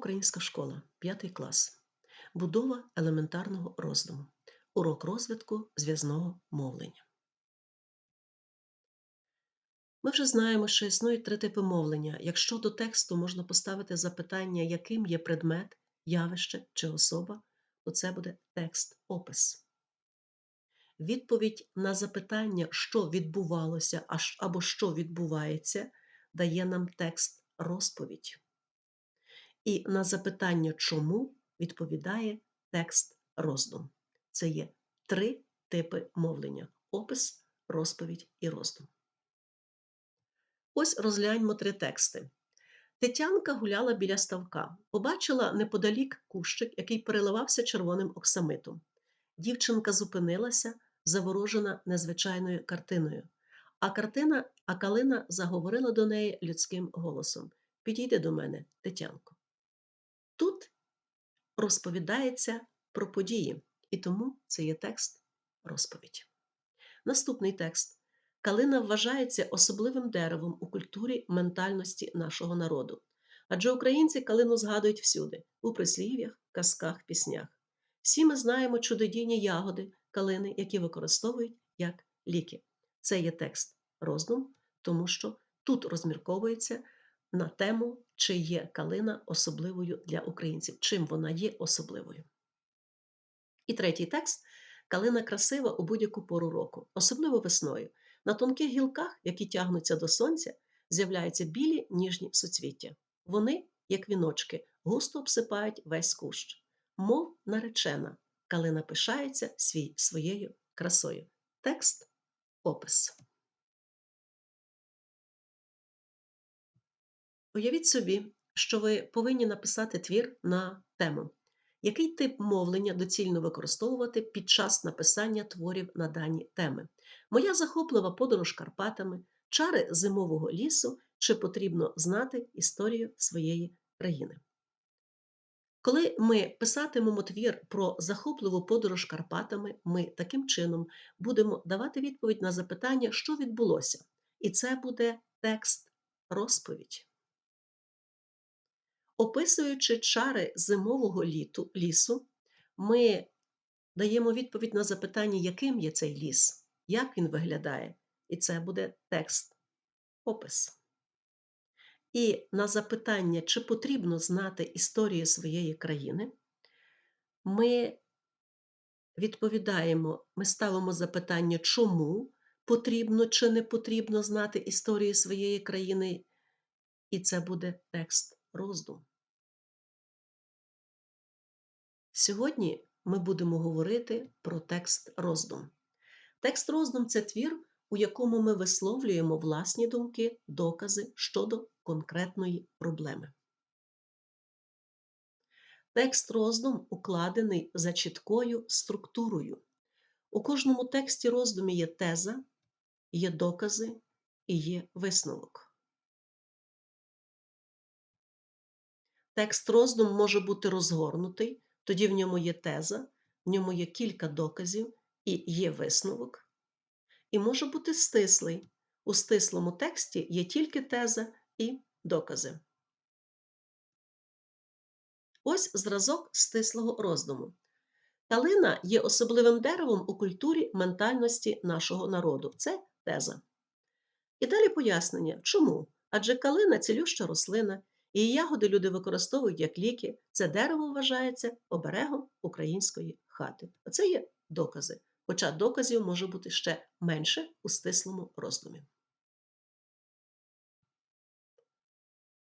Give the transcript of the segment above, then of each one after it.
українська школа, 5 клас. Будова елементарного роздуму. Урок розвитку зв'язного мовлення. Ми вже знаємо, що існують три типи мовлення. Якщо до тексту можна поставити запитання, яким є предмет, явище чи особа, то це буде текст-опис. Відповідь на запитання, що відбувалося або що відбувається, дає нам текст розповідь. І на запитання чому відповідає текст роздум. Це є три типи мовлення: опис, розповідь і роздум. Ось розгляньмо три тексти. Тетянка гуляла біля ставка, побачила неподалік кущик, який переливався червоним оксамитом. Дівчинка зупинилася, заворожена незвичайною картиною. А картина, а калина заговорила до неї людським голосом: Підійди до мене, Тетянко. Тут розповідається про події, і тому це є текст розповідь. Наступний текст. Калина вважається особливим деревом у культурі ментальності нашого народу. Адже українці калину згадують всюди, у прислів'ях, казках, піснях. Всі ми знаємо чудодійні ягоди, калини, які використовують як ліки. Це є текст роздум, тому що тут розмірковується на тему, чи є калина особливою для українців, чим вона є особливою. І третій текст калина красива у будь-яку пору року, особливо весною. На тонких гілках, які тягнуться до сонця, з'являються білі ніжні суцвіття. Вони, як віночки, густо обсипають весь кущ. Мов наречена, калина пишається свій, своєю красою. Текст опис. Уявіть собі, що ви повинні написати твір на тему. Який тип мовлення доцільно використовувати під час написання творів на дані теми? Моя захоплива подорож Карпатами, чари зимового лісу, чи потрібно знати історію своєї країни. Коли ми писатимемо твір про захопливу подорож Карпатами, ми таким чином будемо давати відповідь на запитання, що відбулося, і це буде текст розповідь. Описуючи чари зимового літу, лісу, ми даємо відповідь на запитання, яким є цей ліс, як він виглядає, і це буде текст опис. І на запитання, чи потрібно знати історію своєї країни, ми відповідаємо, ми ставимо запитання, чому потрібно чи не потрібно знати історію своєї країни, і це буде текст роздум. Сьогодні ми будемо говорити про текст роздум. Текст роздум це твір, у якому ми висловлюємо власні думки, докази щодо конкретної проблеми. Текст роздум укладений за чіткою структурою. У кожному тексті роздумі є теза, є докази і є висновок. Текст роздум може бути розгорнутий, тоді в ньому є теза, в ньому є кілька доказів і є висновок. І може бути стислий. У стислому тексті є тільки теза і докази. Ось зразок стислого роздуму. Калина є особливим деревом у культурі ментальності нашого народу. Це теза. І далі пояснення, чому? Адже калина цілюща рослина, і ягоди люди використовують як ліки. Це дерево вважається оберегом української хати. Оце є докази. Хоча доказів може бути ще менше у стислому роздумі.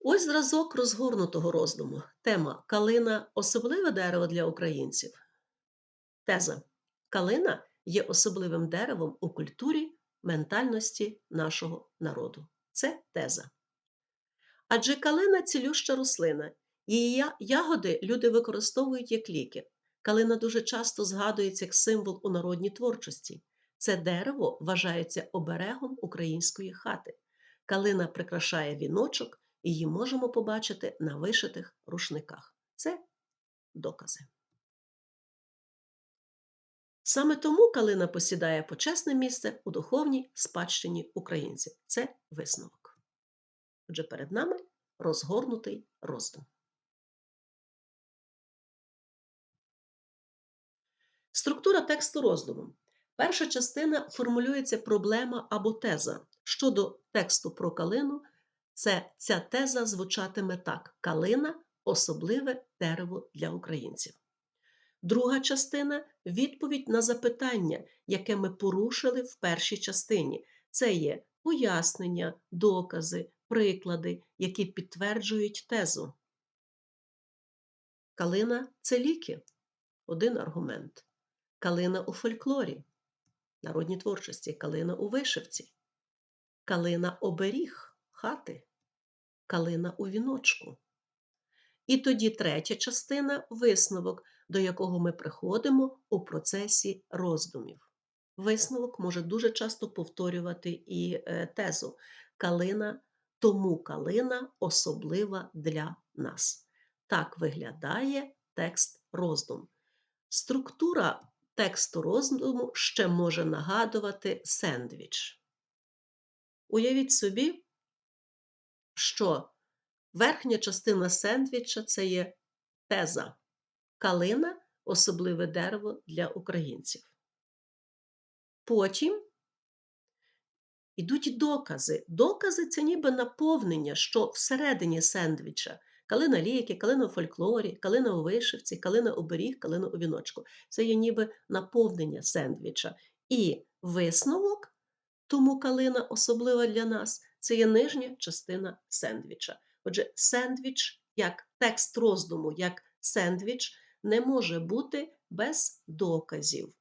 Ось зразок розгорнутого роздуму. Тема Калина особливе дерево для українців. Теза Калина є особливим деревом у культурі ментальності нашого народу. Це теза. Адже калина цілюща рослина, її ягоди люди використовують як ліки. Калина дуже часто згадується як символ у народній творчості. Це дерево вважається оберегом української хати. Калина прикрашає віночок, і її можемо побачити на вишитих рушниках. Це докази. Саме тому калина посідає почесне місце у духовній спадщині українців. Це висновок. Отже, перед нами розгорнутий роздум. Структура тексту роздуму. Перша частина формулюється проблема або теза. Щодо тексту про калину, це ця теза звучатиме так: калина особливе дерево для українців. Друга частина відповідь на запитання, яке ми порушили в першій частині. Це є пояснення, докази, приклади, які підтверджують тезу. Калина це ліки. Один аргумент. Калина у фольклорі, народній творчості, калина у вишивці, калина оберіг хати, калина у віночку. І тоді третя частина висновок, до якого ми приходимо у процесі роздумів. Висновок може дуже часто повторювати і е, тезу калина, тому калина особлива для нас. Так виглядає текст роздум. Структура тексту роздуму ще може нагадувати сендвіч. Уявіть собі, що верхня частина сендвіча це є теза. Калина особливе дерево для українців. Потім йдуть докази. Докази це ніби наповнення, що всередині сендвіча. Калина ліки, калина у фольклорі, калина у вишивці, калина у беріг, калина у віночку. Це є ніби наповнення сендвіча. І висновок, тому калина особлива для нас, це є нижня частина сендвіча. Отже, сендвіч, як текст роздуму, як сендвіч, не може бути без доказів.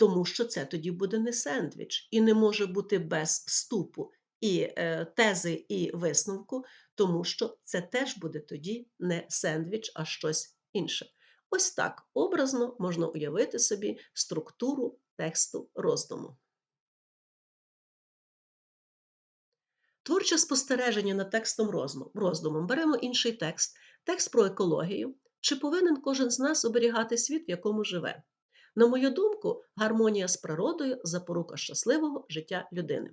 Тому що це тоді буде не сендвіч, і не може бути без вступу і е, тези, і висновку, тому що це теж буде тоді не сендвіч, а щось інше. Ось так образно можна уявити собі структуру тексту роздуму. Творче спостереження над текстом роздумом. Беремо інший текст, текст про екологію. Чи повинен кожен з нас оберігати світ, в якому живе? На мою думку, гармонія з природою запорука щасливого життя людини.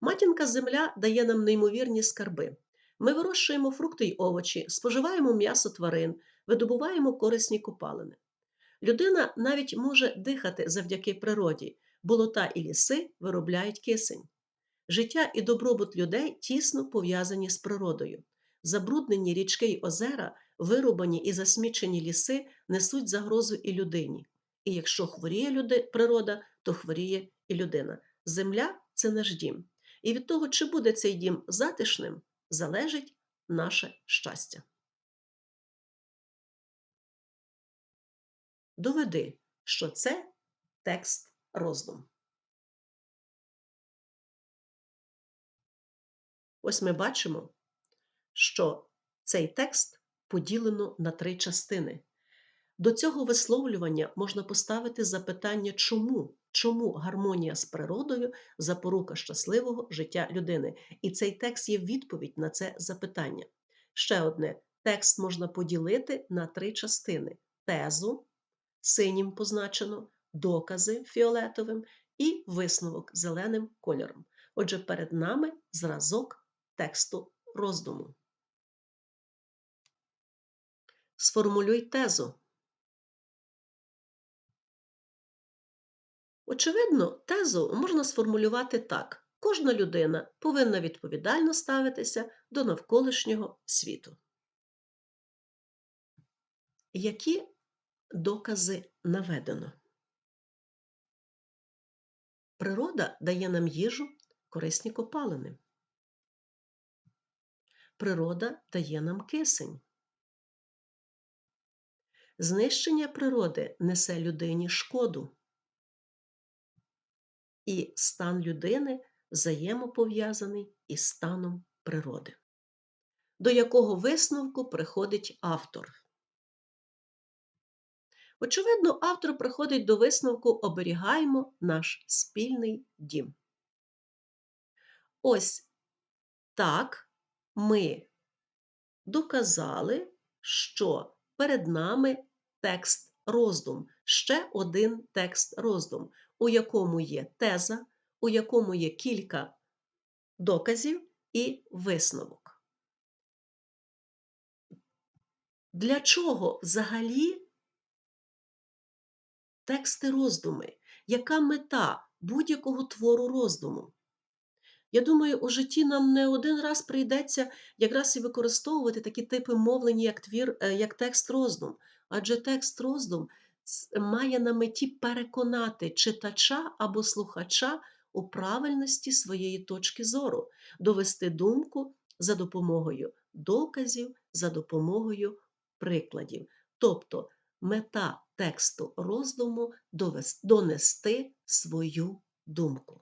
Матінка земля дає нам неймовірні скарби. Ми вирощуємо фрукти й овочі, споживаємо м'ясо тварин, видобуваємо корисні копалини. Людина навіть може дихати завдяки природі, болота і ліси виробляють кисень. Життя і добробут людей тісно пов'язані з природою. Забруднені річки й озера, вирубані і засмічені ліси несуть загрозу і людині. І якщо хворіє люди, природа, то хворіє і людина. Земля це наш дім. І від того, чи буде цей дім затишним, залежить наше щастя. Доведи, що це текст роздум. Ось ми бачимо, що цей текст поділено на три частини. До цього висловлювання можна поставити запитання, чому Чому гармонія з природою запорука щасливого життя людини? І цей текст є відповідь на це запитання. Ще одне: текст можна поділити на три частини: тезу, синім позначено, докази фіолетовим і висновок зеленим кольором. Отже, перед нами зразок тексту роздуму. Сформулюй тезу. Очевидно, тезу можна сформулювати так: кожна людина повинна відповідально ставитися до навколишнього світу. Які докази наведено? Природа дає нам їжу корисні копалини. Природа дає нам кисень. Знищення природи несе людині шкоду і стан людини взаємопов'язаний із станом природи. До якого висновку приходить автор? Очевидно, автор приходить до висновку оберігаємо наш спільний дім. Ось так ми доказали, що перед нами текст роздум, ще один текст роздум, у якому є теза, у якому є кілька доказів і висновок. Для чого взагалі тексти роздуми. Яка мета будь-якого твору роздуму? Я думаю, у житті нам не один раз прийдеться якраз і використовувати такі типи мовлення, як твір, е, як текст роздум. Адже текст роздум має на меті переконати читача або слухача у правильності своєї точки зору, довести думку за допомогою доказів, за допомогою прикладів. Тобто мета тексту роздуму донести свою думку.